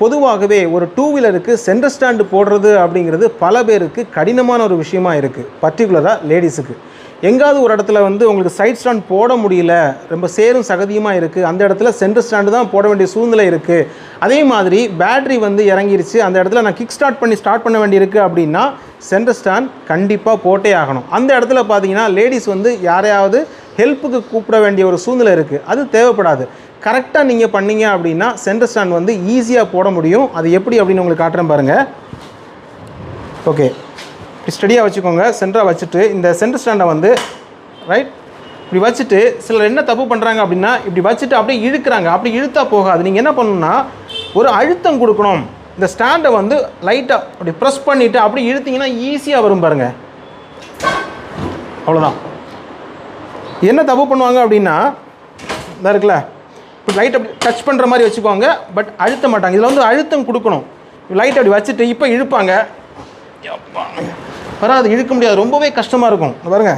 பொதுவாகவே ஒரு two வீலருக்கு centre stand போடுறது அப்படிங்கிறது பல பேருக்கு கடினமான ஒரு விஷயமா இருக்குது பர்டிகுலராக லேடிஸுக்கு எங்காவது ஒரு இடத்துல வந்து உங்களுக்கு சைட் ஸ்டாண்ட் போட முடியல ரொம்ப சேரும் சகதியுமாக இருக்குது அந்த இடத்துல சென்டர் ஸ்டாண்டு தான் போட வேண்டிய சூழ்நிலை இருக்குது அதே மாதிரி பேட்ரி வந்து இறங்கிருச்சு அந்த இடத்துல நான் கிக் ஸ்டார்ட் பண்ணி ஸ்டார்ட் பண்ண வேண்டியிருக்கு அப்படின்னா சென்டர் ஸ்டாண்ட் கண்டிப்பாக போட்டே ஆகணும். அந்த இடத்துல பார்த்தீங்கன்னா லேடிஸ் வந்து யாரையாவது ஹெல்ப்புக்கு கூப்பிட வேண்டிய ஒரு சூழ்நிலை இருக்குது அது தேவைப்படாது. கரெக்டாக நீங்கள் பண்ணீங்க அப்படின்னா சென்டர் ஸ்டாண்ட் வந்து ஈஸியாக போட முடியும். அது எப்படி அப்படின்னு உங்களுக்கு காட்டுறேன் பாருங்கள் ஓகே இப்படி ஸ்டடியாக வச்சுக்கோங்க. சென்டராக வச்சுட்டு இந்த சென்டர் ஸ்டாண்டை வந்து ரைட் இப்படி வச்சுட்டு சிலர் என்ன தப்பு பண்ணுறாங்க அப்படின்னா இப்படி வச்சுட்டு அப்படியே இழுக்கிறாங்க. அப்படி இழுத்தா போகாது. நீங்கள் என்ன பண்ணணும்னா ஒரு அழுத்தம் கொடுக்கணும். இந்த ஸ்டாண்டை வந்து லைட்டாக அப்படி ப்ரெஸ் பண்ணிவிட்டு அப்படி இழுத்திங்கன்னா ஈஸியாக வரும் பாருங்கள் அவ்வளோதான் என்ன தப்பு பண்ணுவாங்க அப்படின்னா இந்த இருக்குல்ல இப்போ லைட் அப்படி டச் பண்ணுற மாதிரி வச்சுக்குவாங்க பட் அழுத்த மாட்டாங்க. இதில் வந்து அழுத்தம் கொடுக்கணும். லைட் அப்படி வச்சுட்டு இப்போ இழுப்பாங்க. வராது இழுக்க முடியாது. ரொம்பவே கஷ்டமாக இருக்கும். பாருங்கள் பாருங்க.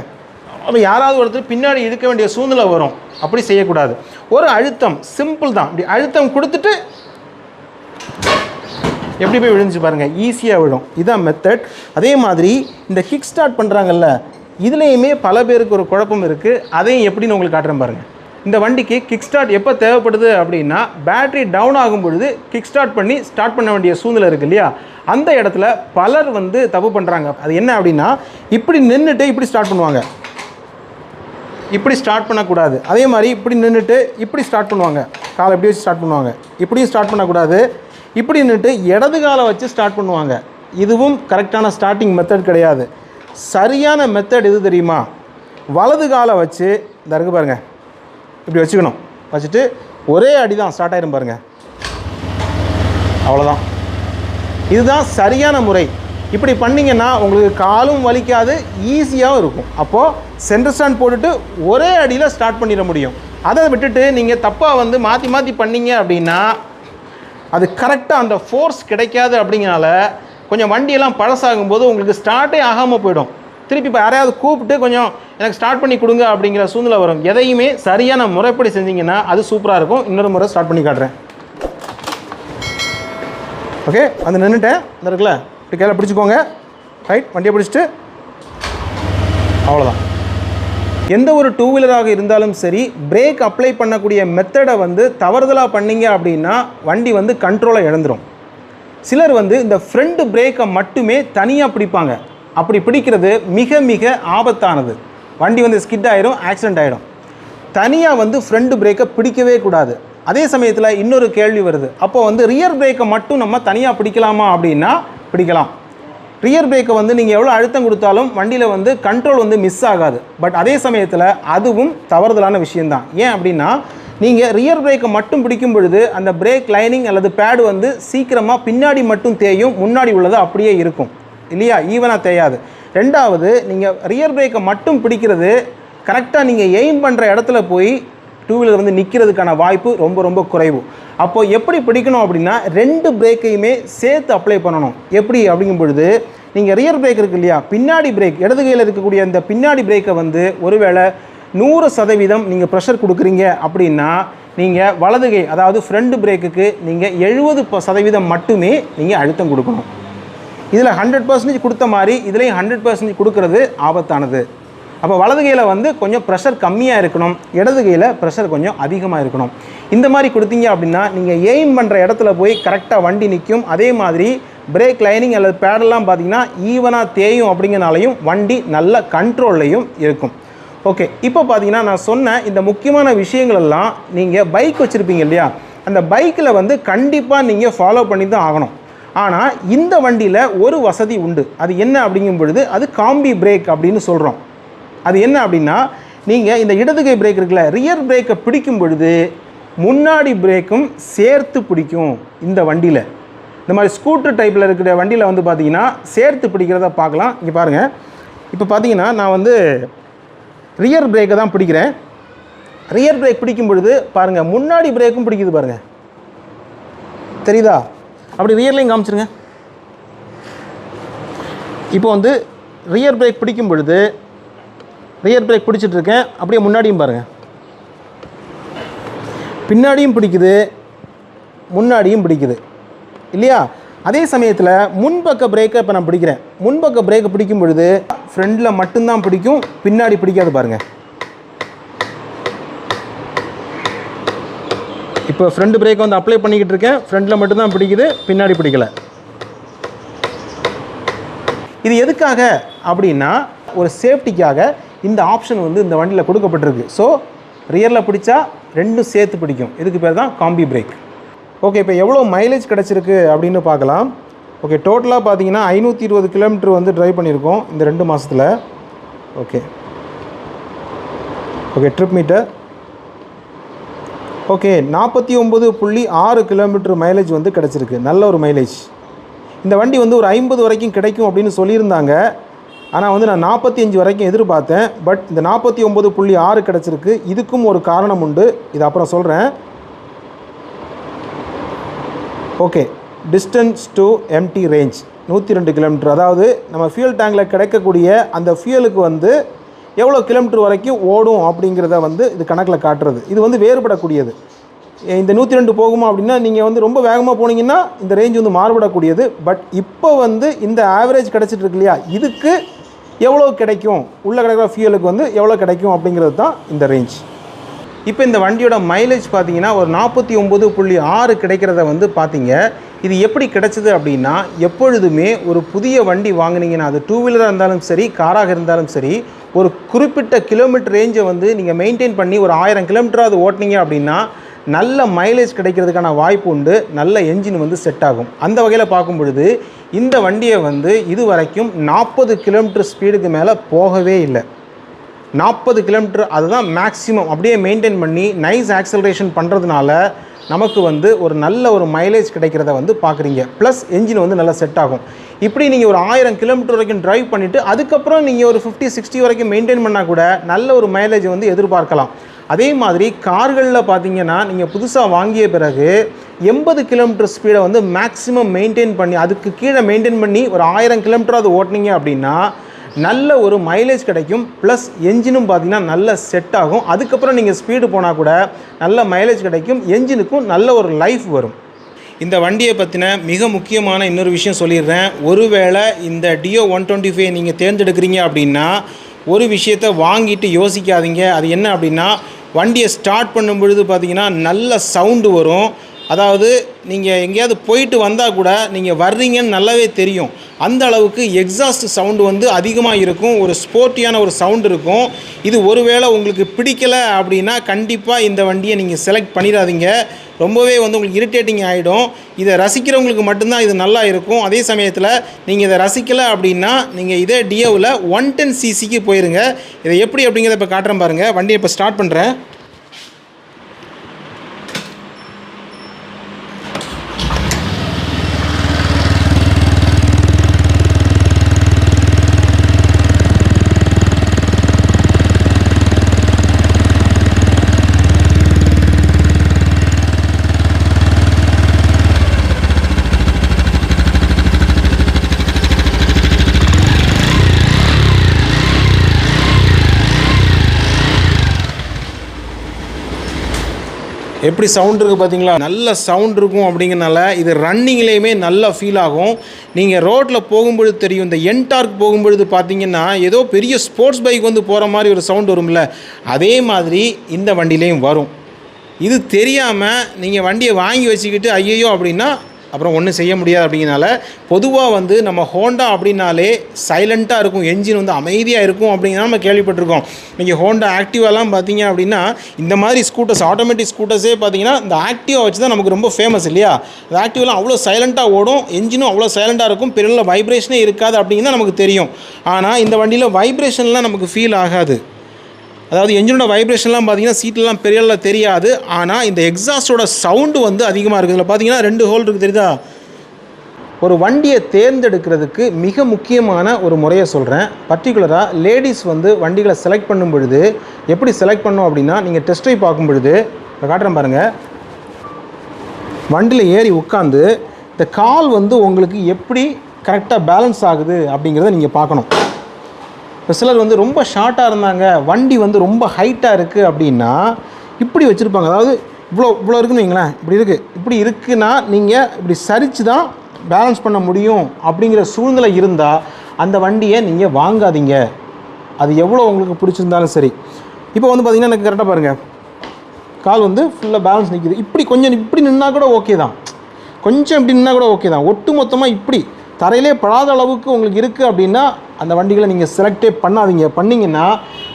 அப்போ யாராவது ஒருத்தர் பின்னாடி இழுக்க வேண்டிய சூழ்நிலை வரும். அப்படி செய்யக்கூடாது. ஒரு அழுத்தம் சிம்பிள் தான். இப்படி அழுத்தம் கொடுத்துட்டு எப்படி போய் விழுந்துச்சு பாருங்கள் ஈஸியாக விழும். இதான் மெத்தட் அதே மாதிரி இந்த கிக் ஸ்டார்ட் பண்ணுறாங்கல்ல இதுலேயுமே பல பேருக்கு ஒரு குழப்பம் இருக்குது அதையும் எப்படின்னு உங்களுக்கு காட்டுறேன் பாருங்கள் இந்த வண்டிக்கு கிக் ஸ்டார்ட் எப்போ தேவைப்படுது அப்படின்னா பேட்ரி டவுன் ஆகும் பொழுது கிக் ஸ்டார்ட் பண்ணி ஸ்டார்ட் பண்ண வேண்டிய சூழ்நிலை இருக்குது இல்லையா? அந்த இடத்துல பலர் வந்து தப்பு பண்ணுறாங்க அது என்ன அப்படின்னா இப்படி நின்றுட்டு இப்படி ஸ்டார்ட் பண்ணுவாங்க. இப்படி ஸ்டார்ட் பண்ணக்கூடாது. அதே மாதிரி இப்படி நின்றுட்டு இப்படி ஸ்டார்ட் பண்ணுவாங்க. காலை எப்படி வச்சு ஸ்டார்ட் பண்ணுவாங்க. இப்படியும் ஸ்டார்ட் பண்ணக்கூடாது. இப்படி நின்றுட்டு இடது காலை வச்சு ஸ்டார்ட் பண்ணுவாங்க. இதுவும் கரெக்டான ஸ்டார்டிங் மெத்தட் கிடையாது. சரியான மெத்தட் எது தெரியுமா? வலது காலை வச்சு இந்த இருக்கு பாருங்கள் இப்படி வச்சுக்கணும். வச்சுட்டு ஒரே அடி தான் ஸ்டார்ட் ஆயிரும் பாருங்கள் அவ்வளோதான் இதுதான் சரியான முறை. இப்படி பண்ணீங்கன்னா உங்களுக்கு காலும் வலிக்காது ஈஸியாகவும் இருக்கும். அப்போது சென்டர் ஸ்டாண்ட் போட்டுட்டு ஒரே அடியில் ஸ்டார்ட் பண்ணிட முடியும். அதை விட்டுட்டு நீங்கள் தப்பாக வந்து மாற்றி மாற்றி பண்ணீங்க அப்படின்னா அது கரெக்டாக அந்த ஃபோர்ஸ் கிடைக்காது அப்படிங்கனால கொஞ்சம் வண்டியெல்லாம் பழசாகும்போது உங்களுக்கு ஸ்டார்ட்டே ஆகாமல் போயிடும். திருப்பி இப்போ யாரையாவது கூப்பிட்டு கொஞ்சம் எனக்கு ஸ்டார்ட் பண்ணி கொடுங்க அப்படிங்கிற சூழ்நிலை வரும். எதையுமே சரியான முறைப்படி செஞ்சீங்கன்னா அது சூப்பராக இருக்கும். இன்னொரு முறை ஸ்டார்ட் பண்ணி காட்டுறேன். ஓகே வந்து நின்றுட்டேன் இந்த இருக்குல்ல? இப்படி கையில் பிடிச்சிக்கோங்க. ரைட் வண்டியை பிடிச்சிட்டு. அவ்வளோதான் எந்த ஒரு டூ வீலராக இருந்தாலும் சரி பிரேக் அப்ளை பண்ணக்கூடிய மெத்தடை வந்து தவறுதலாக பண்ணீங்க அப்படின்னா வண்டி வந்து கண்ட்ரோலை இழந்துடும் சிலர் வந்து இந்த ஃப்ரண்ட் பிரேக்கை மட்டுமே தனியாக பிடிப்பாங்க. அப்படி பிடிக்கிறது மிக மிக ஆபத்தானது. வண்டி வந்து ஸ்கிட் ஆகிடும் ஆக்சிடென்ட் ஆகிடும் தனியாக வந்து ஃப்ரண்ட் பிரேக்கை பிடிக்கவே கூடாது. அதே சமயத்தில் இன்னொரு கேள்வி வருது. அப்போ வந்து ரியர் பிரேக்கை மட்டும் நம்ம தனியாக பிடிக்கலாமா அப்படின்னா பிடிக்கலாம். ரியர் பிரேக்கை வந்து நீங்கள் எவ்வளோ அழுத்தம் கொடுத்தாலும் வண்டியில் வந்து கண்ட்ரோல் வந்து மிஸ் ஆகாது. பட் அதே சமயத்தில் அதுவும் தவறுதலான விஷயம்தான். ஏன் அப்படின்னா நீங்கள் ரியர் பிரேக்கை மட்டும் பிடிக்கும் பொழுது அந்த பிரேக் லைனிங் அல்லது பேடு வந்து சீக்கிரமாக பின்னாடி மட்டும் தேயும் முன்னாடி உள்ளது அப்படியே இருக்கும். இல்லையா? ஈவனாக தேயாது. ரெண்டாவது நீங்கள் ரியர் பிரேக்கை மட்டும் பிடிக்கிறது கரெக்டாக நீங்கள் எய்ம் பண்ணுற இடத்துல போய் டூ வீலர் வந்து நிற்கிறதுக்கான வாய்ப்பு ரொம்ப ரொம்ப குறைவு. அப்போ எப்படி பிடிக்கணும் அப்படின்னா ரெண்டு பிரேக்கையுமே சேர்த்து அப்ளை பண்ணணும். எப்படி? அப்படிங்கும் பொழுது நீங்கள் ரியர் பிரேக் இருக்கு இல்லையா? பின்னாடி பிரேக் இடது கையில் இருக்கக்கூடிய அந்த பின்னாடி பிரேக்கை வந்து ஒருவேளை நூறு சதவீதம் நீங்கள் ப்ரெஷர் கொடுக்குறீங்க அப்படின்னா நீங்கள் வலதுகை அதாவது ஃப்ரண்ட் பிரேக்குக்கு நீங்கள் எழுபது சதவீதம் மட்டுமே நீங்கள் அழுத்தம் கொடுக்கணும். இதில் ஹண்ட்ரட் பர்சன்டேஜ் கொடுத்த மாதிரி இதுலேயும் ஹண்ட்ரட் பர்சன்டேஜ் கொடுக்கறது ஆபத்தானது. அப்போ வலது கையில் வந்து கொஞ்சம் ப்ரெஷர் கம்மியாக இருக்கணும். இடது கையில் ப்ரெஷர் கொஞ்சம் அதிகமாக இருக்கணும். இந்த மாதிரி கொடுத்தீங்க அப்படின்னா நீங்கள் எய்ம் பண்ணுற இடத்துல போய் கரெக்டாக வண்டி நிற்கும் அதே மாதிரி பிரேக் லைனிங் அல்லது பேடெல்லாம் பார்த்தீங்கன்னா ஈவனாக தேயும் அப்படிங்கிறனாலையும் வண்டி நல்ல கண்ட்ரோல்லையும் இருக்கும். ஓகே இப்போ பார்த்தீங்கன்னா நான் சொன்ன இந்த முக்கியமான விஷயங்கள் எல்லாம் நீங்கள் பைக் வச்சுருப்பீங்க இல்லையா? அந்த பைக்கில் வந்து கண்டிப்பாக நீங்கள் ஃபாலோ பண்ணி தான் ஆகணும். ஆனால் இந்த வண்டியில் ஒரு வசதி உண்டு. அது என்ன அப்படிங்கும் பொழுது அது காம்பி பிரேக் அப்படின்னு சொல்கிறோம் அது என்ன அப்படின்னா நீங்கள் இந்த இடது கை பிரேக் இருக்குல்ல ரியர் பிரேக்கை பிடிக்கும் பொழுது முன்னாடி பிரேக்கும் சேர்த்து பிடிக்கும் இந்த வண்டியில். இந்த மாதிரி ஸ்கூட்டர் டைப்பில் இருக்கிற வண்டியில் வந்து பார்த்தீங்கன்னா சேர்த்து பிடிக்கிறத பார்க்கலாம். இங்கே பாருங்கள் இப்போ பார்த்தீங்கன்னா நான் வந்து ரியர் பிரேக்கை தான் பிடிக்கிறேன். ரியர் பிரேக் பிடிக்கும் பொழுது பாருங்கள் முன்னாடி பிரேக்கும் பிடிக்குது பாருங்கள் தெரியுதா? அப்படி ரியர்லையும் காமிச்சிருங்க. இப்போ வந்து ரியர் பிரேக் பிடிக்கும் பொழுது ரியர் பிரேக் பிடிச்சிட்ருக்கேன் அப்படியே முன்னாடியும் பாருங்கள் பின்னாடியும் பிடிக்குது முன்னாடியும் பிடிக்குது. இல்லையா? அதே சமயத்தில் முன்பக்க பிரேக்கை இப்போ நான் பிடிக்கிறேன். முன்பக்க பிரேக்கை பிடிக்கும் பொழுது ஃப்ரண்டில் மட்டும்தான் பிடிக்கும் பின்னாடி பிடிக்காது பாருங்கள் இப்போ ஃப்ரண்ட் பிரேக்கை வந்து அப்ளை பண்ணிக்கிட்டு இருக்கேன். ஃப்ரண்டில் மட்டும்தான் பிடிக்குது பின்னாடி பிடிக்கல. இது எதுக்காக அப்படின்னா ஒரு சேஃப்டிக்காக இந்த ஆப்ஷன் வந்து இந்த வண்டியில் கொடுக்கப்பட்டிருக்கு. ஸோ ரியரில் பிடிச்சா ரெண்டும் சேர்த்து பிடிக்கும். இதுக்கு பேர் தான் காம்பி பிரேக் ஓகே இப்போ எவ்வளோ மைலேஜ் கிடச்சிருக்கு அப்படின்னு பார்க்கலாம். ஓகே டோட்டலாக பார்த்தீங்கன்னா ஐநூற்றி இருபது கிலோமீட்டர் வந்து ட்ரைவ் பண்ணியிருக்கோம் இந்த ரெண்டு மாதத்தில் okay okay trip meter okay நாற்பத்தி ஒம்பது புள்ளி ஆறு கிலோமீட்டர் மைலேஜ் வந்து கிடச்சிருக்கு. நல்ல ஒரு மைலேஜ் இந்த வண்டி வந்து ஒரு ஐம்பது வரைக்கும் கிடைக்கும் அப்படின்னு சொல்லியிருந்தாங்க. ஆனால் வந்து நான் நாற்பத்தி அஞ்சு வரைக்கும் எதிர்பார்த்தேன். பட் இந்த நாற்பத்தி ஒம்பது புள்ளி ஆறு கிடச்சிருக்கு. இதுக்கும் ஒரு காரணம் உண்டு. இது அப்புறம் சொல்கிறேன் okay. Distance to empty range நூற்றி ரெண்டு கிலோமீட்டர் அதாவது நம்ம ஃபியூல் டேங்கில் கிடைக்கக்கூடிய அந்த ஃபியூலுக்கு வந்து எவ்வளோ கிலோமீட்டர் வரைக்கும் ஓடும் அப்படிங்கிறத வந்து இது கணக்கில் காட்டுறது. இது வந்து வேறுபடக்கூடியது. இந்த நூற்றி ரெண்டு போகுமா அப்படின்னா நீங்கள் வந்து ரொம்ப வேகமாக போனீங்கன்னா இந்த ரேஞ்ச் வந்து மாறுபடக்கூடியது. பட் இப்போ வந்து இந்த ஆவரேஜ் கிடச்சிட்டு இருக்கு இல்லையா இதுக்கு எவ்வளோ கிடைக்கும்? உள்ளே கிடைக்கிற ஃபியூலுக்கு வந்து எவ்வளோ கிடைக்கும் அப்படிங்கிறது தான் இந்த ரேஞ்ச் இப்போ இந்த வண்டியோட மைலேஜ் பார்த்தீங்கன்னா ஒரு நாற்பத்தி ஒம்பது புள்ளி ஆறு கிடைக்கிறத வந்து பார்த்தீங்க. இது எப்படி கிடைச்சிது அப்படின்னா எப்பொழுதுமே ஒரு புதிய வண்டி வாங்குனீங்கன்னா அது டூ வீலராக இருந்தாலும் சரி காராக இருந்தாலும் சரி ஒரு குறிப்பிட்ட கிலோமீட்டர் ரேஞ்சை வந்து நீங்கள் மெயின்டைன் பண்ணி ஒரு ஆயிரம் கிலோமீட்டராவது ஓட்டினீங்க அப்படின்னா நல்ல மைலேஜ் கிடைக்கிறதுக்கான வாய்ப்பு உண்டு நல்ல என்ஜின் வந்து செட் ஆகும். அந்த வகையில் பார்க்கும் பொழுது இந்த வண்டியை வந்து இது வரைக்கும் நாற்பது கிலோமீட்டர் ஸ்பீடுக்கு மேலே போகவே இல்லை. நாற்பது கிலோமீட்டர் அதுதான் மேக்ஸிமம் அப்படியே மெயின்டைன் பண்ணி நைஸ் ஆக்சலரேஷன் பண்ணுறதுனால நமக்கு வந்து ஒரு நல்ல ஒரு மைலேஜ் கிடைக்கிறத வந்து பார்க்குறீங்க. ப்ளஸ் என்ஜின் வந்து நல்லா செட் ஆகும். இப்படி நீங்கள் ஒரு ஆயிரம் கிலோமீட்டர் வரைக்கும் ட்ரைவ் பண்ணிவிட்டு அதுக்கப்புறம் நீங்கள் ஒரு ஃபிஃப்டி சிக்ஸ்டி வரைக்கும் மெயின்டைன் பண்ணால் கூட நல்ல ஒரு மைலேஜ் வந்து எதிர்பார்க்கலாம். அதே மாதிரி கார்களில் பார்த்தீங்கன்னா நீங்கள் புதுசாக வாங்கிய பிறகு எண்பது கிலோமீட்டர் ஸ்பீடை வந்து மேக்ஸிமம் மெயின்டைன் பண்ணி அதுக்கு கீழே மெயின்டைன் பண்ணி ஒரு ஆயிரம் கிலோமீட்டர் அது ஓட்டினீங்க அப்படின்னா நல்ல ஒரு மைலேஜ் கிடைக்கும். ப்ளஸ் என்ஜினும் பார்த்தீங்கன்னா நல்ல செட் ஆகும். அதுக்கப்புறம் நீங்கள் ஸ்பீடு போனால் கூட நல்ல மைலேஜ் கிடைக்கும். என்ஜினுக்கும் நல்ல ஒரு லைஃப் வரும். இந்த வண்டியை பற்றின மிக முக்கியமான இன்னொரு விஷயம் சொல்லிடுறேன். ஒருவேளை இந்த டியோ ஒன் டுவெண்ட்டி ஃபைவ் நீங்கள் தேர்ந்தெடுக்கிறீங்க அப்படின்னா ஒரு விஷயத்தை வாங்கிட்டு யோசிக்காதீங்க. அது என்ன அப்படின்னா வண்டியை ஸ்டார்ட் பண்ணும் பொழுது பார்த்தீங்கன்னா நல்ல சவுண்டு வரும். அதாவது நீங்கள் எங்கேயாவது போயிட்டு வந்தால் கூட நீங்கள் வர்றீங்கன்னு நல்லாவே தெரியும். அந்த அளவுக்கு எக்ஸாஸ்ட் சவுண்டு வந்து அதிகமாக இருக்கும். ஒரு ஸ்போர்ட்டியான ஒரு சவுண்ட் இருக்கும். இது ஒருவேளை உங்களுக்கு பிடிக்கல அப்படின்னா கண்டிப்பாக இந்த வண்டியை நீங்கள் செலக்ட் பண்ணிடாதீங்க. ரொம்பவே வந்து உங்களுக்கு இரிட்டேட்டிங் ஆகிடும் இதை ரசிக்கிறவங்களுக்கு மட்டும்தான் இது நல்லா இருக்கும். அதே சமயத்தில் நீங்கள் இதை ரசிக்கலை அப்படின்னா நீங்கள் இதே டியோவில் ஒன் டென் சிசிக்கு போயிருங்க. இதை எப்படி அப்படிங்கிறத இப்போ காட்டுறேன் பாருங்கள் வண்டியை இப்போ ஸ்டார்ட் பண்ணுறேன் எப்படி சவுண்ட் இருக்குது பார்த்தீங்களா நல்ல சவுண்ட் இருக்கும் அப்படிங்கிறனால இது ரன்னிங்லேயுமே நல்லா ஃபீல் ஆகும். நீங்கள் ரோட்டில் போகும்பொழுது தெரியும் இந்த என்டார்க் போகும்பொழுது பார்த்தீங்கன்னா ஏதோ பெரிய ஸ்போர்ட்ஸ் பைக் வந்து போகிற மாதிரி ஒரு சவுண்ட் வரும்ல. அதே மாதிரி இந்த வண்டியிலையும் வரும். இது தெரியாமல் நீங்கள் வண்டியை வாங்கி வச்சுக்கிட்டு ஐயையோ அப்படின்னா அப்புறம் ஒன்றும் செய்ய முடியாது அப்படிங்கிறனால பொதுவாக வந்து நம்ம ஹோண்டா அப்படின்னாலே சைலண்ட்டாக இருக்கும் என்ஜின் வந்து அமைதியாக இருக்கும் அப்படிங்கிற நம்ம கேள்விப்பட்டிருக்கோம். நீங்கள் ஹோண்டா ஆக்டிவாலாம் பார்த்தீங்க அப்படின்னா இந்த மாதிரி ஸ்கூட்டர்ஸ் ஆட்டோமேட்டிக் ஸ்கூட்டர்ஸே பார்த்தீங்கன்னா இந்த ஆக்டிவா வச்சு தான் நமக்கு ரொம்ப ஃபேமஸ் இல்லையா? அந்த ஆக்டிவெலாம் அவ்வளோ சைலண்ட்டாக ஓடும் என்ஜினும் அவ்வளோ சைலண்ட்டாக இருக்கும் பெரிய வைப்ரேஷனே இருக்காது அப்படிங்கிறது நமக்கு தெரியும். ஆனால் இந்த வண்டியில் வைப்ரேஷன்லாம் நமக்கு ஃபீல் ஆகாது. அதாவது என்ஜினோட வைப்ரேஷன்லாம் பார்த்தீங்கன்னா சீட்லாம் பெரிய அளவில் தெரியாது. ஆனால் இந்த எக்ஸாஸ்டோட சவுண்டு வந்து அதிகமாக இருக்குது. இதில் பார்த்தீங்கன்னா ரெண்டு ஹோல் இருக்குது தெரியுதா? ஒரு வண்டியை தேர்ந்தெடுக்கிறதுக்கு மிக முக்கியமான ஒரு முறையை சொல்கிறேன் பர்டிகுலராக லேடிஸ் வந்து வண்டிகளை செலக்ட் பண்ணும் பொழுது எப்படி செலக்ட் பண்ணோம் அப்படின்னா நீங்கள் டெஸ்ட் பார்க்கும் பொழுது இப்போ காட்டுறேன் பாருங்கள் வண்டியில் ஏறி உட்காந்து இந்த கால் வந்து உங்களுக்கு எப்படி கரெக்டாக பேலன்ஸ் ஆகுது அப்படிங்கிறத நீங்கள் பார்க்கணும். இப்போ சிலர் வந்து ரொம்ப ஷார்ட்டாக இருந்தாங்க வண்டி வந்து ரொம்ப ஹைட்டாக இருக்குது அப்படின்னா இப்படி வச்சுருப்பாங்க. அதாவது இவ்வளோ இவ்வளோ இருக்குன்னு வைங்களேன் இப்படி இருக்குது இப்படி இருக்குன்னா நீங்கள் இப்படி சரித்து தான் பேலன்ஸ் பண்ண முடியும் அப்படிங்கிற சூழ்நிலை இருந்தால் அந்த வண்டியை நீங்கள் வாங்காதீங்க. அது எவ்வளோ உங்களுக்கு பிடிச்சிருந்தாலும் சரி. இப்போ வந்து பார்த்தீங்கன்னா எனக்கு கரெக்டாக பாருங்கள் கால் வந்து ஃபுல்லாக பேலன்ஸ் நிற்கிது இப்படி கொஞ்சம் இப்படி நின்னா கூட ஓகே தான். கொஞ்சம் இப்படி நின்னா கூட ஓகே தான். ஒட்டு மொத்தமாக இப்படி தரையிலே படாத அளவுக்கு உங்களுக்கு இருக்குது அப்படின்னா அந்த வண்டிகளை நீங்கள் செலக்டே பண்ணாதீங்க. பண்ணிங்கன்னா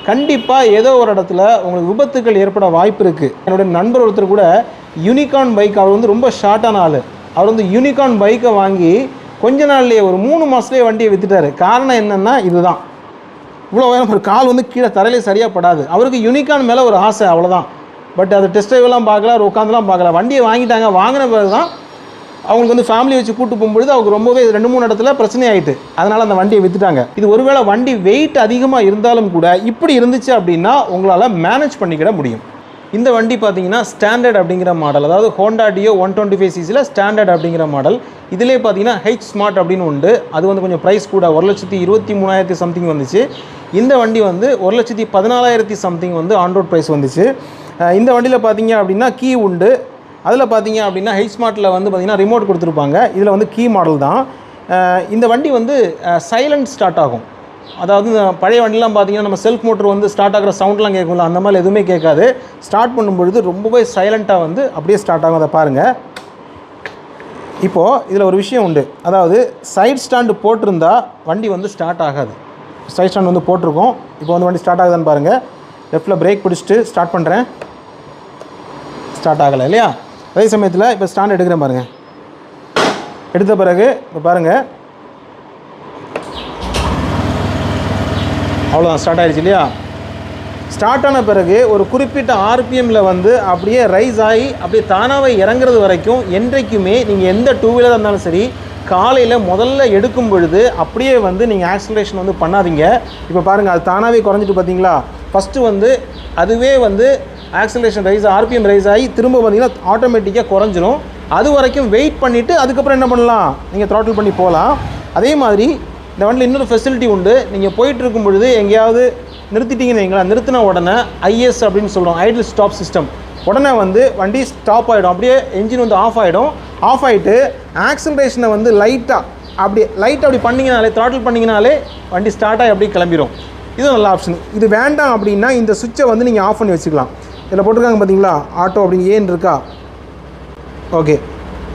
கண்டிப்பாக ஏதோ ஒரு இடத்துல உங்களுக்கு விபத்துக்கள் ஏற்பட வாய்ப்பு இருக்குது என்னுடைய நண்பர் ஒருத்தர் கூட யூனிகான் பைக் அவர் வந்து ரொம்ப ஷார்ட்டான ஆள். அவர் வந்து யூனிகான் பைக்கை வாங்கி கொஞ்ச நாள்லேயே ஒரு மூணு மாதத்துலேயே வண்டியை விற்றுட்டார் காரணம் என்னென்னா இதுதான். இவ்வளோ வேணும் ஒரு கால் வந்து கீழே தரையிலே சரியாக படாது. அவருக்கு யூனிகான் மேலே ஒரு ஆசை அவ்வளோதான் பட் அது டெஸ்ட் ட்ரைவெல்லாம் பார்க்கல அவர் உட்காந்துலாம் பார்க்கல. வண்டியை வாங்கிட்டாங்க வாங்கின பிறகு தான் அவங்களுக்கு வந்து ஃபேமிலி வச்சு கூட்டு போகும்பொழுது அவங்களுக்கு ரொம்பவே ரெண்டு மூணு இடத்துல பிரச்சனை ஆயிட்டு அதனால் அந்த வண்டியை வித்துட்டாங்க. இது ஒருவேளை வண்டி வெயிட் அதிகமாக இருந்தாலும் கூட இப்படி இருந்துச்சு அப்படின்னா உங்களால் மேனேஜ் பண்ணிக்கிட முடியும். இந்த வண்டி பார்த்தீங்கன்னா ஸ்டாண்டர்ட் அப்படிங்கிற மாடல் அதாவது Honda Dio one twenty five சிசியில் standard அப்படிங்கிற மாடல் இதிலே பார்த்தீங்கன்னா ஹெச் ஸ்மார்ட் அப்படின்னு உண்டு. அது வந்து கொஞ்சம் ப்ரைஸ் கூட ஒரு லட்சத்தி இருபத்தி மூணாயிரத்தி சம்திங் வந்துச்சு. இந்த வண்டி வந்து ஒரு லட்சத்தி பதினாலாயிரத்தி சம்திங் வந்து ஆன் ரோட் ப்ரைஸ் வந்துச்சு. இந்த வண்டியில் பார்த்தீங்க அப்படின்னா கீ உண்டு. அதில் பார்த்தீங்க அப்படின்னா ஹெச் ஸ்மார்ட்டில் வந்து பார்த்திங்கன்னா ரிமோட் கொடுத்துருப்பாங்க. இதில் வந்து கீ மாடல் தான். இந்த வண்டி வந்து சைலண்ட் ஸ்டார்ட் ஆகும். அதாவது பழைய வண்டிலாம் பார்த்தீங்கன்னா நம்ம செல்ஃப் மோட்டர் வந்து ஸ்டார்ட் ஆகிற சவுண்ட்லாம் கேட்கும்ல அந்த மாதிரி எதுவுமே கேட்காது. ஸ்டார்ட் பண்ணும்பொழுது ரொம்பவே சைலண்ட்டாக வந்து அப்படியே ஸ்டார்ட் ஆகும். அதை பாருங்கள் இப்போது இதில் ஒரு விஷயம் உண்டு. அதாவது சைட் ஸ்டாண்டு போட்டிருந்தா வண்டி வந்து ஸ்டார்ட் ஆகாது. சைட் ஸ்டாண்ட் வந்து போட்டிருக்கோம். இப்போ வந்து வண்டி ஸ்டார்ட் ஆகுதான்னு பாருங்கள் லெஃப்ட்டில் பிரேக் பிடிச்சிட்டு ஸ்டார்ட் பண்ணுறேன் ஸ்டார்ட் ஆகலை இல்லையா? அதே சமயத்தில் இப்போ ஸ்டாண்ட் எடுக்கிறேன் பாருங்கள் எடுத்த பிறகு இப்போ பாருங்கள் அவ்வளோதான் ஸ்டார்ட் ஆகிடுச்சு இல்லையா? ஸ்டார்ட் ஆன பிறகு ஒரு குறிப்பிட்ட ஆர்பிஎம்மில் வந்து அப்படியே ரைஸ் ஆகி அப்படியே தானாகவே இறங்குறது வரைக்கும் என்றைக்குமே நீங்கள் எந்த டூ வீலராக இருந்தாலும் சரி காலையில் முதல்ல எடுக்கும் பொழுது அப்படியே வந்து நீங்கள் ஆக்சலரேஷன் வந்து பண்ணாதீங்க. இப்போ பாருங்கள் அது தானாகவே குறைஞ்சிட்டு பார்த்தீங்களா ஃபஸ்ட்டு வந்து அதுவே வந்து ஆக்சிலேஷன் ரைஸ் ஆர்பிஎம் ரைஸ் ஆகி திரும்ப பார்த்தீங்கன்னா ஆட்டோமேட்டிக்காக குறைஞ்சிரும். அது வரைக்கும் வெயிட் பண்ணிவிட்டு அதுக்கப்புறம் என்ன பண்ணலாம்? நீங்கள் த்ராட்டில் பண்ணி போகலாம். அதே மாதிரி இந்த வண்டியில் இன்னொரு ஃபெசிலிட்டி உண்டு. நீங்கள் போயிட்டுருக்கும் பொழுது எங்கேயாவது நிறுத்திட்டிங்கன்னு வைங்களேன் நிறுத்தின உடனே ஐஎஸ் அப்படின்னு சொல்கிறோம் ஐடில் ஸ்டாப் சிஸ்டம் உடனே வந்து வண்டி ஸ்டாப் ஆகிடும் அப்படியே என்ஜின் வந்து ஆஃப் ஆகிடும் ஆஃப் ஆகிட்டு ஆக்சலரேஷனை வந்து லைட்டாக அப்படி லைட்டாக அப்படி பண்ணிங்கனாலே த்ராட்டில் பண்ணிங்கனாலே வண்டி ஸ்டார்ட் ஆகி அப்படியே கிளம்பிடும் இது நல்ல ஆப்ஷன் இது வேண்டாம் அப்படின்னா இந்த சுவிட்சை வந்து நீங்கள் ஆஃப் பண்ணி வச்சுக்கலாம். இதில் போட்டிருக்காங்க பார்த்தீங்களா? ஆட்டோ அப்படின்னு ஏன் இருக்கா? ஓகே.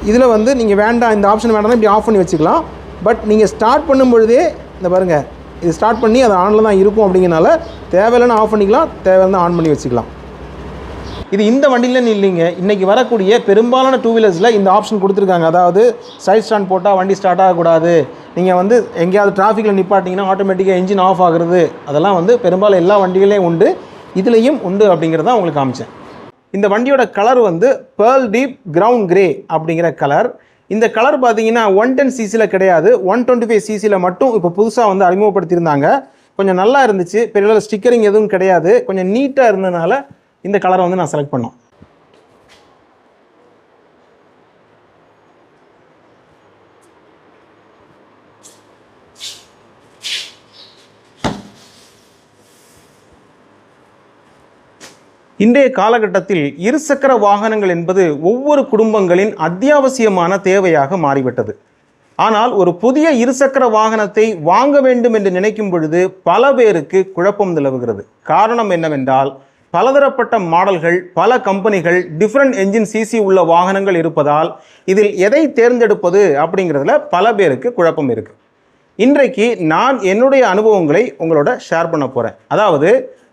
இதில் வந்து நீங்கள் வேண்டாம் இந்த ஆப்ஷன் வேண்டாம்னா இப்படி ஆஃப் பண்ணி வச்சுக்கலாம். பட் நீங்கள் ஸ்டார்ட் பண்ணும்பொழுதே இந்த பாருங்கள் இது ஸ்டார்ட் பண்ணி அது ஆனில் தான் இருக்கும் அப்படிங்கிறனால தேவையில்லைன்னு ஆஃப் பண்ணிக்கலாம் தேவையில்லைன்னு ஆன் பண்ணி வச்சுக்கலாம். இது இந்த வண்டியிலன்னு இல்லைங்க. இன்றைக்கி வரக்கூடிய பெரும்பாலான டூ வீலர்ஸில் இந்த ஆப்ஷன் கொடுத்துருக்காங்க. அதாவது சைட் ஸ்டாண்ட் போட்டால் வண்டி ஸ்டார்ட் ஆகக்கூடாது. நீங்கள் வந்து எங்கேயாவது டிராஃபிக்கில் நிப்பாட்டிங்கன்னா ஆட்டோமேட்டிக்காக இன்ஜின் ஆஃப் ஆகுறது. அதெல்லாம் வந்து பெரும்பாலும் எல்லா வண்டிகளையும் உண்டு. இதுலேயும் உண்டு அப்படிங்கிறத உங்களுக்கு காமிச்சேன். இந்த வண்டியோட கலர் வந்து பேர்ல் டீப் கிரவுண்ட் கிரே அப்படிங்கிற கலர் இந்த கலர் பார்த்தீங்கன்னா ஒன் டென் சிசியில் கிடையாது. ஒன் டுவெண்ட்டி ஃபைவ் சிசியில் மட்டும் இப்போ புதுசாக வந்து அறிமுகப்படுத்தியிருந்தாங்க. கொஞ்சம் நல்லா இருந்துச்சு. பெரிய ஸ்டிக்கரிங் எதுவும் கிடையாது. கொஞ்சம் நீட்டாக இருந்ததுனால இந்த கலரை வந்து நான் செலக்ட் பண்ணோம். இன்றைய காலகட்டத்தில் இருசக்கர வாகனங்கள் என்பது ஒவ்வொரு குடும்பங்களின் அத்தியாவசியமான தேவையாக மாறிவிட்டது. ஆனால் ஒரு புதிய இருசக்கர வாகனத்தை வாங்க வேண்டும் என்று நினைக்கும் பொழுது பல பேருக்கு குழப்பம் நிலவுகிறது. காரணம் என்னவென்றால் பலதரப்பட்ட மாடல்கள் பல கம்பெனிகள் டிஃப்ரெண்ட் என்ஜின் சிசி உள்ள வாகனங்கள் இருப்பதால் இதில் எதை தேர்ந்தெடுப்பது அப்படிங்கிறதுல பல பேருக்கு குழப்பம் இருக்குது இன்றைக்கு நான் என்னுடைய அனுபவங்களை உங்களோட ஷேர் பண்ண போகிறேன் அதாவது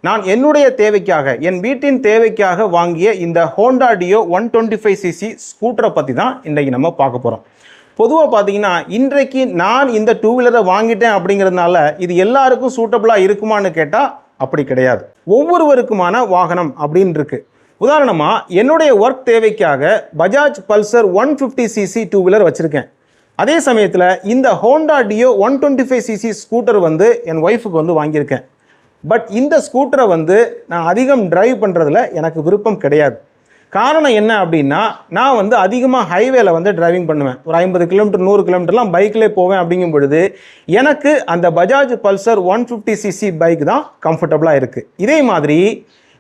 நான் என்னுடைய தேவைக்காக என் வீட்டின் தேவைக்காக வாங்கிய இந்த Honda Dio one twenty five CC ஸ்கூட்டரை பற்றி தான் இன்றைக்கு நம்ம பார்க்க போகிறோம் பொதுவாக பார்த்தீங்கன்னா இன்றைக்கு நான் இந்த டூ வீலரை வாங்கிட்டேன் அப்படிங்கிறதுனால இது எல்லாருக்கும் சூட்டபுளாக இருக்குமான்னு கேட்டால் அப்படி கிடையாது. ஒவ்வொருவருக்குமான வாகனம் அப்படின்னு இருக்கு உதாரணமாக என்னுடைய ஒர்க் தேவைக்காக Bajaj Pulsar one fifty CC two wheeler வச்சுருக்கேன். அதே சமயத்தில் இந்த Honda Dio one twenty five CC scooter வந்து என் ஒய்ஃபுக்கு வந்து வாங்கியிருக்கேன். பட் இந்த ஸ்கூட்டரை வந்து நான் அதிகம் டிரைவ் பண்ணுறதுல எனக்கு விருப்பம் கிடையாது. காரணம் என்ன அப்படின்னா நான் வந்து அதிகமாக ஹைவேல வந்து டிரைவிங் பண்ணுவேன். ஒரு ஐம்பது கிலோமீட்டர் நூறு கிலோமீட்டர்லாம் பைக்கிலே போவேன் அப்படிங்கும் பொழுது எனக்கு அந்த Bajaj Pulsar one fifty CC bike தான் கம்ஃபர்டபுளாக இருக்குது இதே மாதிரி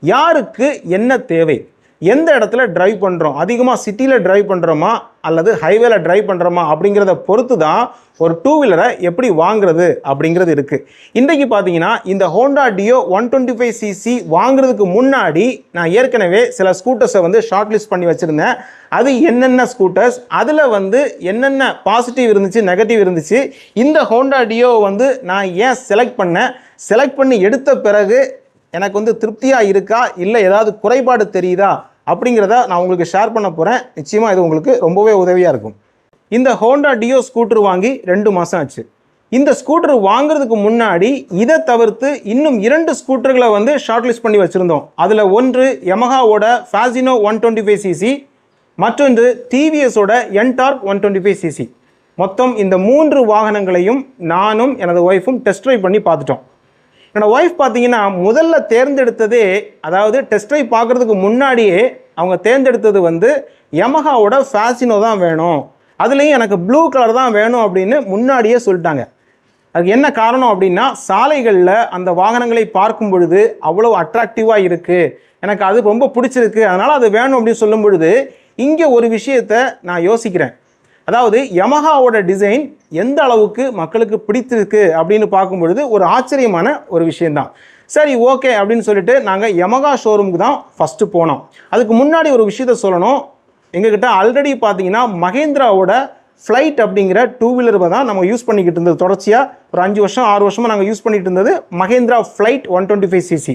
யாருக்கு என்ன தேவை? எந்த இடத்துல டிரைவ் பண்ணுறோம் அதிகமாக சிட்டியில் டிரைவ் பண்ணுறோமா அல்லது ஹைவேல டிரைவ் பண்ணுறோமா அப்படிங்கிறத பொறுத்து தான் ஒரு டூ வீலரை எப்படி வாங்குறது அப்படிங்கிறது இருக்குது இன்றைக்கு பார்த்தீங்கன்னா இந்த Honda Dio one twenty five CC வாங்குறதுக்கு முன்னாடி நான் ஏற்கனவே சில ஸ்கூட்டர்ஸை வந்து ஷார்ட் லிஸ்ட் பண்ணி வச்சுருந்தேன். அது என்னென்ன ஸ்கூட்டர்ஸ் அதில் வந்து என்னென்ன பாசிட்டிவ் இருந்துச்சு நெகட்டிவ் இருந்துச்சு? இந்த ஹோண்டா டியோ வந்து நான் ஏன் செலக்ட் பண்ணேன்? செலக்ட் பண்ணி எடுத்த பிறகு எனக்கு வந்து திருப்தியாக இருக்கா? இல்லை ஏதாவது குறைபாடு தெரியுதா? அப்படிங்கிறத நான் உங்களுக்கு ஷேர் பண்ண போகிறேன் நிச்சயமாக இது உங்களுக்கு ரொம்பவே உதவியாக இருக்கும். இந்த ஹோண்டா டியோ ஸ்கூட்டர் வாங்கி ரெண்டு மாதம் ஆச்சு. இந்த ஸ்கூட்டர் வாங்குறதுக்கு முன்னாடி இதை தவிர்த்து இன்னும் இரண்டு ஸ்கூட்டர்களை வந்து ஷார்ட் லிஸ்ட் பண்ணி வச்சுருந்தோம். அதில் ஒன்று யமஹாவோட Fascino one twenty five CC மற்றொன்று டிவிஎஸோட Ntorq one twenty five CC மொத்தம் இந்த மூன்று வாகனங்களையும் நானும் எனது ஒய்ஃபும் டெஸ்ட் ட்ரைவ் பண்ணி பார்த்துட்டோம். என்னோடய ஒய்ஃப் பார்த்தீங்கன்னா முதல்ல தேர்ந்தெடுத்ததே அதாவது டெஸ்ட் ட்ரைவ் பார்க்குறதுக்கு முன்னாடியே அவங்க தேர்ந்தெடுத்தது வந்து யமஹாவோட ஃபேசினோ தான் வேணும். அதுலேயும் எனக்கு ப்ளூ கலர் தான் வேணும் அப்படின்னு முன்னாடியே சொல்லிட்டாங்க. அதுக்கு என்ன காரணம் அப்படின்னா சாலைகளில் அந்த வாகனங்களை பார்க்கும் பொழுது அவ்வளோ அட்ராக்டிவாக இருக்குது எனக்கு அது ரொம்ப பிடிச்சிருக்கு. அதனால் அது வேணும் அப்படின்னு சொல்லும் பொழுது இங்கே ஒரு விஷயத்தை நான் யோசிக்கிறேன். அதாவது யமஹாவோட டிசைன் எந்த அளவுக்கு மக்களுக்கு பிடித்திருக்கு அப்படின்னு பார்க்கும் பொழுது ஒரு ஆச்சரியமான ஒரு விஷயம்தான். சரி ஓகே அப்படின்னு சொல்லிட்டு நாங்கள் யமகா ஷோரூமுக்கு தான் ஃபஸ்ட்டு போனோம். அதுக்கு முன்னாடி ஒரு விஷயத்த சொல்லணும். எங்ககிட்ட ஆல்ரெடி பார்த்தீங்கன்னா மகேந்திராவோட ஃப்ளைட் அப்படிங்கிற டூ வீலர் தான் நம்ம யூஸ் பண்ணிக்கிட்டு இருந்தது. தொடர்ச்சியாக ஒரு அஞ்சு வருஷம் ஆறு வருஷமாக நாங்கள் யூஸ் பண்ணிகிட்டு இருந்தது Mahindra Flyte one twenty five CC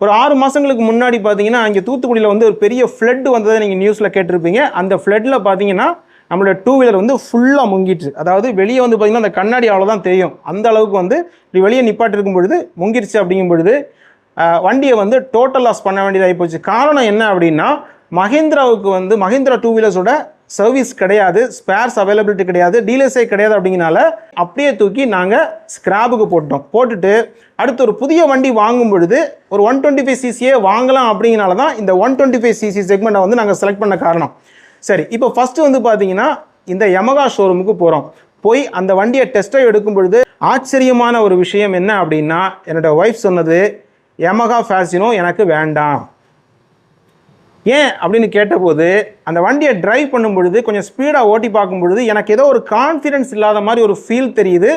ஒரு ஆறு மாதங்களுக்கு முன்னாடி பார்த்தீங்கன்னா இங்கே தூத்துக்குடியில் வந்து ஒரு பெரிய ஃப்ளட் வந்ததை நீங்கள் நியூஸில் கேட்டிருப்பீங்க. அந்த ஃப்ளட்டில் பார்த்தீங்கன்னா நம்மளோட டூ வீலர் வந்து ஃபுல்லாக முங்கிட்டு அதாவது வெளியே வந்து பார்த்திங்கன்னா அந்த கண்ணாடி அவ்வளோதான் தெரியும். அந்த அளவுக்கு வந்து இப்படி வெளியே நிப்பாட்டிருக்கும் பொழுது முங்கிருச்சு அப்படிங்கும் பொழுது வண்டியை வந்து டோட்டல் லாஸ் பண்ண வேண்டியதாகி போச்சு. காரணம் என்ன அப்படின்னா மஹேந்திராவுக்கு வந்து மஹேந்திரா டூ வீலர்ஸோட சர்வீஸ் கிடையாது ஸ்பேர்ஸ் அவைலபிலிட்டி கிடையாது டீலர்ஸே கிடையாது அப்படிங்கனால அப்படியே தூக்கி நாங்கள் ஸ்கிராபுக்கு போட்டோம் போட்டுட்டு அடுத்து ஒரு புதிய வண்டி வாங்கும் பொழுது ஒரு ஒன் டுவெண்ட்டி ஃபைவ் சிசியே வாங்கலாம் அப்படிங்கனால தான் இந்த ஒன் டுவெண்ட்டி ஃபைவ் சிசி செக்மெண்ட்டை வந்து நாங்கள் செலக்ட் பண்ண காரணம். சரி இப்போ ஃபஸ்ட்டு வந்து பார்த்தீங்கன்னா இந்த யமகா ஷோரூமுக்கு போகிறோம் போய் அந்த வண்டியை டெஸ்ட் எடுக்கும் பொழுது ஆச்சரியமான ஒரு விஷயம் என்ன அப்படின்னா என்னோட ஒய்ஃப் சொன்னது யமகா ஃபேசினோ எனக்கு வேண்டாம். ஏன் அப்படின்னு கேட்டபோது அந்த வண்டியை டிரைவ் பண்ணும் பொழுது கொஞ்சம் ஸ்பீடாக ஓட்டி பார்க்கும் பொழுது எனக்கு ஏதோ ஒரு கான்ஃபிடென்ஸ் இல்லாத மாதிரி ஒரு ஃபீல் தெரியுது.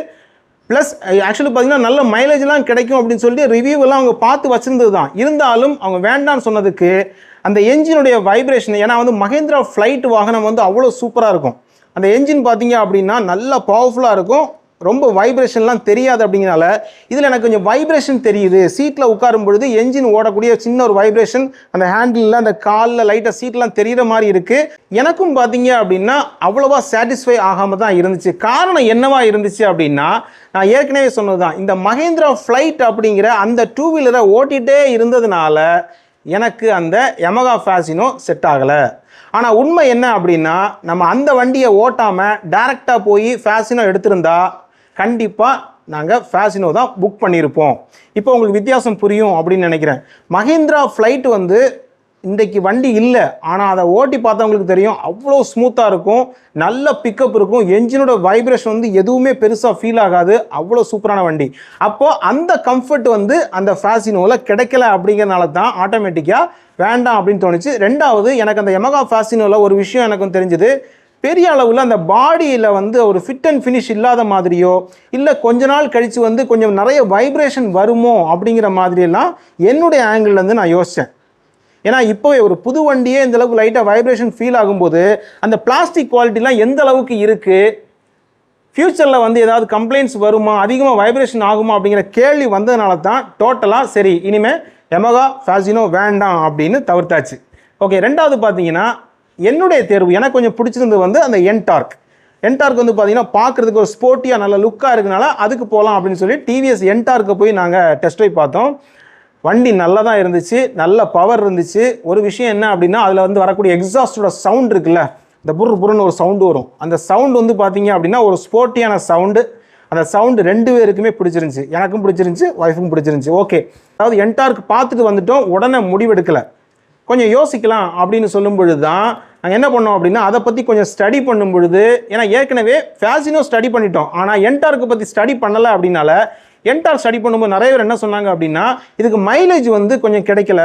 ப்ளஸ் ஆக்சுவலி பார்த்தீங்கன்னா நல்ல மைலேஜ்லாம் கிடைக்கும் அப்படின்னு சொல்லிட்டு ரிவ்யூவெல்லாம் அவங்க பார்த்து வச்சுருந்தது தான் இருந்தாலும் அவங்க வேண்டாம்னு சொன்னதுக்கு அந்த என்ஜினுடைய வைப்ரேஷன் ஏன்னா வந்து மகேந்திரா ஃப்ளைட் வாகனம் வந்து அவ்வளோ சூப்பராக இருக்கும். அந்த என்ஜின் பார்த்தீங்க அப்படின்னா நல்லா பவர்ஃபுல்லாக இருக்கும். ரொம்ப வைப்ரேஷன்லாம் தெரியாது அப்படிங்கிறனால இதில் எனக்கு கொஞ்சம் வைப்ரேஷன் தெரியுது. சீட்டில் உட்காரும் பொழுது என்ஜின் ஓடக்கூடிய சின்ன ஒரு வைப்ரேஷன் அந்த ஹேண்டிலில் அந்த காலில் லைட்டாக சீட்லாம் தெரிகிற மாதிரி இருக்குது எனக்கும் பார்த்தீங்க அப்படின்னா அவ்வளோவா சாட்டிஸ்ஃபை ஆகாமல் தான் இருந்துச்சு. காரணம் என்னவா இருந்துச்சு அப்படின்னா நான் ஏற்கனவே சொன்னது தான் இந்த மகேந்திரா ஃப்ளைட் அப்படிங்கிற அந்த டூ வீலரை ஓட்டிகிட்டே இருந்ததுனால எனக்கு அந்த யமகா ஃபேசினோ செட் ஆகலை. ஆனால் உண்மை என்ன அப்படின்னா நம்ம அந்த வண்டியை ஓட்டாமல் டேரெக்டாக போய் ஃபேசினோ எடுத்திருந்தா கண்டிப்பாக நாங்கள் ஃபேசினோ தான் புக் பண்ணியிருப்போம். இப்போ உங்களுக்கு வித்தியாசம் புரியும் அப்படின்னு நினைக்கிறேன். மஹிந்திரா ஃப்ளைட் வந்து இன்றைக்கு வண்டி இல்லை ஆனால் அதை ஓட்டி பார்த்தவங்களுக்கு தெரியும். அவ்வளோ ஸ்மூத்தாக இருக்கும். நல்ல பிக்கப் இருக்கும். என்ஜினோட வைப்ரேஷன் வந்து எதுவுமே பெருசாக ஃபீல் ஆகாது. அவ்வளோ சூப்பரான வண்டி. அப்போது அந்த கம்ஃபர்ட் வந்து அந்த ஃபேசினோவில் கிடைக்கல அப்படிங்கிறனால தான் ஆட்டோமேட்டிக்காக வேண்டாம் அப்படின்னு தோணுச்சு. ரெண்டாவது எனக்கு அந்த எமகா ஃபேசினோவில் ஒரு விஷயம் எனக்கு தெரிஞ்சது. பெரிய அளவில் அந்த பாடியில் வந்து ஒரு ஃபிட் அண்ட் ஃபினிஷ் இல்லாத மாதிரியோ இல்லை கொஞ்ச நாள் கழித்து வந்து கொஞ்சம் நிறைய வைப்ரேஷன் வருமோ அப்படிங்கிற மாதிரியெல்லாம் என்னுடைய ஆங்கிள்லேருந்து நான் யோசித்தேன் ஏன்னா இப்போவே ஒரு புது வண்டியே இந்த அளவுக்கு லைட்டாக வைப்ரேஷன் ஃபீல் ஆகும்போது அந்த பிளாஸ்டிக் குவாலிட்டிலாம் எந்த அளவுக்கு இருக்குது ஃப்யூச்சரில் வந்து ஏதாவது கம்ப்ளைண்ட்ஸ் வருமா? அதிகமாக வைப்ரேஷன் ஆகுமா? அப்படிங்கிற கேள்வி வந்ததுனால தான் டோட்டலாக சரி இனிமேல் எமகா ஃபேசினோ வேண்டாம் அப்படின்னு தவிர்த்தாச்சு. ஓகே ரெண்டாவது பார்த்தீங்கன்னா என்னுடைய தேர்வு எனக்கு கொஞ்சம் பிடிச்சிருந்தது வந்து அந்த என்டார்க் என்டார்க் வந்து பார்த்தீங்கன்னா பார்க்குறதுக்கு ஒரு ஸ்போர்ட்டியாக நல்ல லுக்காக இருக்கனால அதுக்கு போகலாம் அப்படின்னு சொல்லி டிவிஎஸ் என்டார்க்கை போய் நாங்கள் டெஸ்ட் ட்ரைவ் பார்த்தோம். வண்டி நல்லா தான் இருந்துச்சு நல்ல பவர் இருந்துச்சு. ஒரு விஷயம் என்ன அப்படின்னா அதில் வந்து வரக்கூடிய எக்ஸாஸ்டோட சவுண்ட் இருக்குல்ல இந்த புரு புருன்னு ஒரு சவுண்டு வரும். அந்த சவுண்ட் வந்து பார்த்தீங்க அப்படின்னா ஒரு ஸ்போர்ட்டியான சவுண்டு அந்த சவுண்டு ரெண்டு பேருக்குமே பிடிச்சிருந்துச்சு. எனக்கும் பிடிச்சிருந்துச்சு ஒய்ஃபுக்கும் பிடிச்சிருந்துச்சு. ஓகே அதாவது என்டார்க் பார்த்துட்டு வந்துட்டோம் உடனே முடிவெடுக்கலை. கொஞ்சம் யோசிக்கலாம் அப்படின்னு சொல்லும் பொழுது தான் நாங்கள் என்ன பண்ணோம் அப்படின்னா அதை பற்றி கொஞ்சம் ஸ்டடி பண்ணும் பொழுது ஏன்னா ஏற்கனவே ஃபேஷனும் ஸ்டடி பண்ணிட்டோம். ஆனால் என்டார்க்கு பற்றி ஸ்டடி பண்ணலை அப்படின்னால என்டார் ஸ்டடி பண்ணும்போது நிறைய பேர் என்ன சொன்னாங்க அப்படின்னா இதுக்கு மைலேஜ் வந்து கொஞ்சம் கிடைக்கல.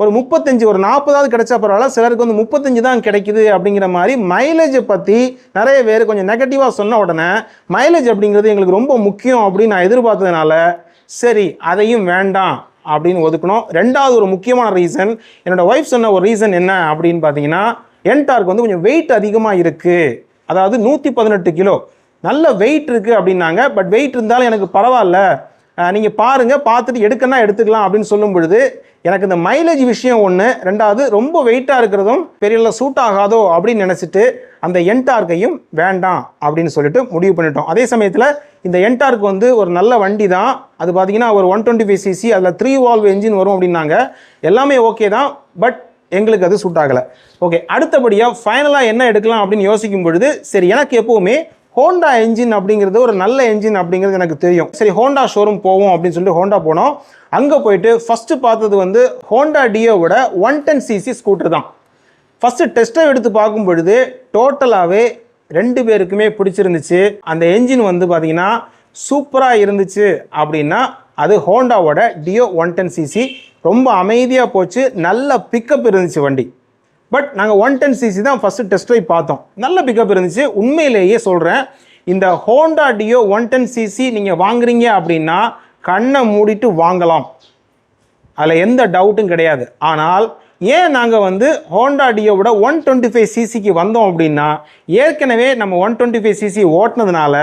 ஒரு முப்பத்தஞ்சு ஒரு நாற்பதாவது கிடைச்சா பரவாயில்ல சிலருக்கு வந்து முப்பத்தஞ்சு தான் கிடைக்குது அப்படிங்கிற மாதிரி மைலேஜை பற்றி நிறைய பேர் கொஞ்சம் நெகட்டிவாக சொன்ன உடனே மைலேஜ் அப்படிங்கிறது எங்களுக்கு ரொம்ப முக்கியம் அப்படின்னு நான் எதிர்பார்த்ததுனால சரி அதையும் வேண்டாம் அப்படின்னு ஒதுக்கணும் ரெண்டாவது ஒரு முக்கியமான ரீசன் என்னோட ஒய்ஃப் சொன்ன ஒரு ரீசன் என்ன அப்படின்னு பார்த்தீங்கன்னா என்டார்க் வந்து கொஞ்சம் வெயிட் அதிகமாக இருக்குது அதாவது நூற்றி பதினெட்டு கிலோ. நல்ல வெயிட் இருக்குது அப்படின்னாங்க. பட் வெயிட் இருந்தாலும் எனக்கு பரவாயில்ல. நீங்கள் பாருங்கள் பார்த்துட்டு எடுக்கன்னா எடுத்துக்கலாம் அப்படின்னு சொல்லும் பொழுது எனக்கு இந்த மைலேஜ் விஷயம் ஒன்று ரெண்டாவது ரொம்ப வெயிட்டாக இருக்கிறதும் பெரிய சூட் ஆகாதோ அப்படின்னு நினச்சிட்டு அந்த என்டார்க்கையும் வேண்டாம் அப்படின்னு சொல்லிட்டு முடிவு பண்ணிட்டோம். அதே சமயத்தில் இந்த என்டார்க் வந்து ஒரு நல்ல வண்டி தான் அது பார்த்தீங்கன்னா ஒரு ஒன் டுவெண்ட்டி ஃபைவ் சிசி அதில் த்ரீ வால்வ் என்ஜின் வரும் அப்படின்னாங்க. எல்லாமே ஓகே தான் பட் எங்களுக்கு அது சூட் ஆகலை. ஓகே அடுத்தபடியாக ஃபைனலாக என்ன எடுக்கலாம் அப்படின்னு யோசிக்கும் பொழுது சரி எனக்கு எப்போவுமே ஹோண்டா என்ஜின் அப்படிங்கிறது ஒரு நல்ல என்ஜின் அப்படிங்கிறது எனக்கு தெரியும். சரி ஹோண்டா ஷோரூம் போவோம் அப்படின்னு சொல்லிட்டு ஹோண்டா போனோம். அங்கே போயிட்டு ஃபஸ்ட்டு பார்த்தது வந்து ஹோண்டா டியோவோட ஒன் டென் சிசி ஸ்கூட்டர் தான். ஃபஸ்ட்டு டெஸ்ட்டை எடுத்து பார்க்கும் பொழுது டோட்டலாகவே ரெண்டு பேருக்குமே பிடிச்சிருந்துச்சு. அந்த என்ஜின் வந்து பார்த்திங்கன்னா சூப்பராக இருந்துச்சு அப்படின்னா அது ஹோண்டாவோட டியோ ஒன் டென் சிசி ரொம்ப அமைதியாக போச்சு. நல்ல பிக்கப் இருந்துச்சு வண்டி. பட் நாங்கள் ஒன் டென் சிசி தான் ஃபஸ்ட்டு டெஸ்ட் ட்ரைவ் பார்த்தோம். நல்ல பிக்கப் இருந்துச்சு. உண்மையிலேயே சொல்கிறேன் இந்த Honda Dio one ten CC நீங்கள் வாங்குறீங்க அப்படின்னா கண்ணை மூடிட்டு வாங்கலாம். அதில் எந்த டவுட்டும் கிடையாது. ஆனால் ஏன் நாங்கள் வந்து ஹோண்டா டியோவோட ஒன் டுவெண்ட்டி ஃபைவ் சிசிக்கு வந்தோம் அப்படின்னா ஏற்கனவே நம்ம ஒன் டுவெண்ட்டி ஃபைவ் சிசி ஓட்டினதுனால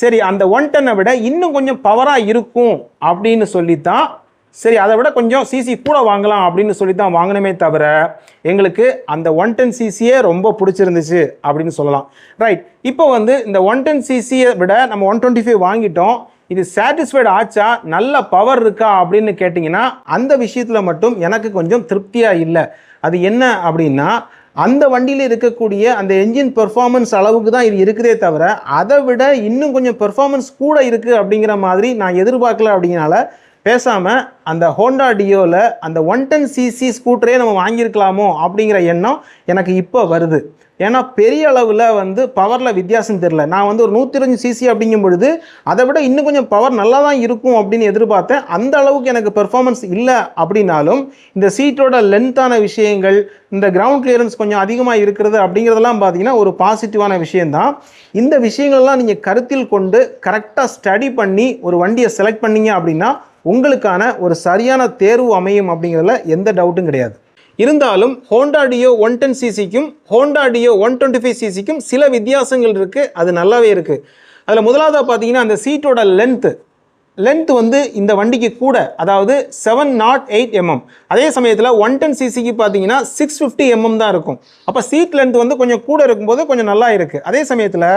சரி அந்த ஒன் டென்னை விட இன்னும் கொஞ்சம் பவராக இருக்கும் அப்படின்னு சொல்லி தான் சரி அதை விட கொஞ்சம் சிசி கூட வாங்கலாம் அப்படின்னு சொல்லி தான் வாங்கினமே தவிர எங்களுக்கு அந்த ஒன் டென் சிசியே ரொம்ப பிடிச்சிருந்துச்சு அப்படின்னு சொல்லலாம். ரைட் இப்போ வந்து இந்த ஒன் டென் சிசியை விட நம்ம ஒன் டுவெண்ட்டி ஃபைவ் வாங்கிட்டோம். இது சாட்டிஸ்ஃபைடு ஆச்சா? நல்ல பவர் இருக்கா அப்படின்னு கேட்டிங்கன்னா அந்த விஷயத்தில் மட்டும் எனக்கு கொஞ்சம் திருப்தியாக இல்லை. அது என்ன அப்படின்னா அந்த வண்டியில் இருக்கக்கூடிய அந்த என்ஜின் பெர்ஃபார்மன்ஸ் அளவுக்கு தான் இது இருக்குதே தவிர அதை விட இன்னும் கொஞ்சம் பெர்ஃபார்மன்ஸ் கூட இருக்குது அப்படிங்கிற மாதிரி நான் எதிர்பார்க்கல அப்படிங்கிறனால பேசாமல் அந்த ஹோண்டா டியோவில் அந்த ஒன் டென் சிசி ஸ்கூட்டரே நம்ம வாங்கியிருக்கலாமோ அப்படிங்கிற எண்ணம் எனக்கு இப்போ வருது. ஏன்னா பெரிய அளவில் வந்து பவரில் வித்தியாசம் தெரில நான் வந்து ஒரு நூற்றி இருபது சிசி அப்படிங்கும் பொழுது அதை விட இன்னும் கொஞ்சம் பவர் நல்லா தான் இருக்கும் அப்படின்னு எதிர்பார்த்தேன். அந்த அளவுக்கு எனக்கு பெர்ஃபார்மன்ஸ் இல்லை அப்படின்னாலும் இந்த சீட்டோட லென்த்தான விஷயங்கள் இந்த கிரவுண்ட் கிளியரன்ஸ் கொஞ்சம் அதிகமாக இருக்கிறது அப்படிங்கிறதெல்லாம் பார்த்தீங்கன்னா ஒரு பாசிட்டிவான விஷயந்தான் இந்த விஷயங்கள்லாம் நீங்கள் கருத்தில் கொண்டு கரெக்டாக ஸ்டடி பண்ணி ஒரு வண்டியை செலக்ட் பண்ணீங்க அப்படின்னா உங்களுக்கான ஒரு சரியான தேர்வு அமையும் அப்படிங்கிறதுல எந்த டவுட்டும் கிடையாது. இருந்தாலும் Honda Dio one ten சிசிக்கும் Honda Dio one twenty five சிசிக்கும் சில வித்தியாசங்கள் இருக்குது அது நல்லாவே இருக்குது அதில் முதலாவதாக பார்த்தீங்கன்னா அந்த சீட்டோட லென்த்து லென்த் வந்து இந்த வண்டிக்கு கூட அதாவது செவன் நாட் எயிட் எம்எம் அதே சமயத்தில் ஒன் டென் சிசிக்கு பார்த்தீங்கன்னா சிக்ஸ் ஃபிஃப்டி எம்எம் தான் இருக்கும். அப்போ சீட் லென்த் வந்து கொஞ்சம் கூட இருக்கும்போது கொஞ்சம் நல்லா இருக்குது அதே சமயத்தில்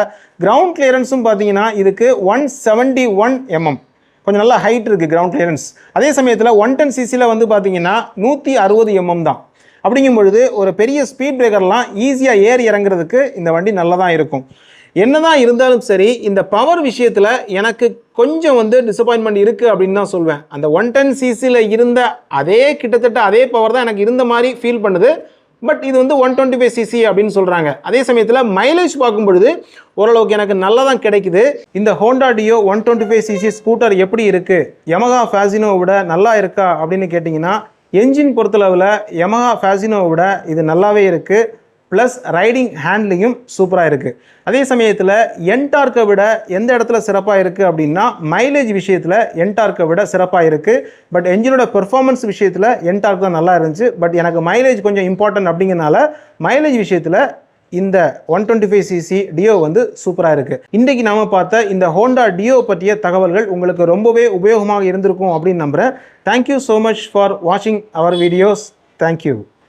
கிரவுண்ட் கிளியரன்ஸும் பார்த்தீங்கன்னா இதுக்கு ஒன் செவன்ட்டி ஒன் எம்எம் கொஞ்சம் நல்லா ஹைட் இருக்குது கிரவுண்ட் கிளியரன்ஸ் அதே சமயத்தில் ஒன் டென் சிசியில் வந்து பார்த்தீங்கன்னா நூற்றி அறுபது எம்எம் தான். அப்படிங்கும் பொழுது ஒரு பெரிய ஸ்பீட் பிரேக்கர்லாம் ஈஸியாக ஏறி இறங்குறதுக்கு இந்த வண்டி நல்லா தான் இருக்கும். என்னதான் இருந்தாலும் சரி இந்த பவர் விஷயத்தில் எனக்கு கொஞ்சம் வந்து டிசப்பாயின்மெண்ட் இருக்குது அப்படின்னு தான் சொல்வேன். அந்த ஒன் டென் சிசியில் இருந்த அதே கிட்டத்தட்ட அதே பவர் தான் எனக்கு இருந்த மாதிரி ஃபீல் பண்ணுது. பட் இது வந்து ஒன் டுவெண்ட்டி ஃபைவ் சிசி அப்படின்னு சொல்கிறாங்க அதே சமயத்தில் மைலேஜ் பார்க்கும் பொழுது ஓரளவுக்கு எனக்கு நல்லா தான் கிடைக்குது. இந்த Honda Dio one twenty five CC scooter எப்படி இருக்குது யமகா ஃபேசினோவை விட நல்லா இருக்கா அப்படின்னு கேட்டிங்கன்னா என்ஜின் பொறுத்தளவில் யமஹா ஃபேசினோவை விட இது நல்லாவே இருக்குது ப்ளஸ் ரைடிங் ஹேண்ட்லிங்கும் சூப்பராக இருக்குது அதே சமயத்தில் என்டார்க்கை விட எந்த இடத்துல சிறப்பாக இருக்குது அப்படின்னா மைலேஜ் விஷயத்தில் என்டார்க்கை விட சிறப்பாக இருக்குது பட் என்ஜினோட பெர்ஃபார்மன்ஸ் விஷயத்தில் என்டார்க் தான் நல்லா இருந்துச்சு. பட் எனக்கு மைலேஜ் கொஞ்சம் இம்பார்ட்டன்ட் அப்படிங்கிறனால மைலேஜ் விஷயத்தில் இந்த one twenty five CC Dio வந்து சூப்பராக இருக்குது இன்றைக்கி நாம் பார்த்த இந்த ஹோண்டா டியோ பற்றிய தகவல்கள் உங்களுக்கு ரொம்பவே உபயோகமாக இருந்திருக்கும் அப்படின்னு நம்புகிறேன் தேங்க்யூ ஸோ மச் ஃபார் வாட்சிங் அவர் வீடியோஸ் தேங்க்யூ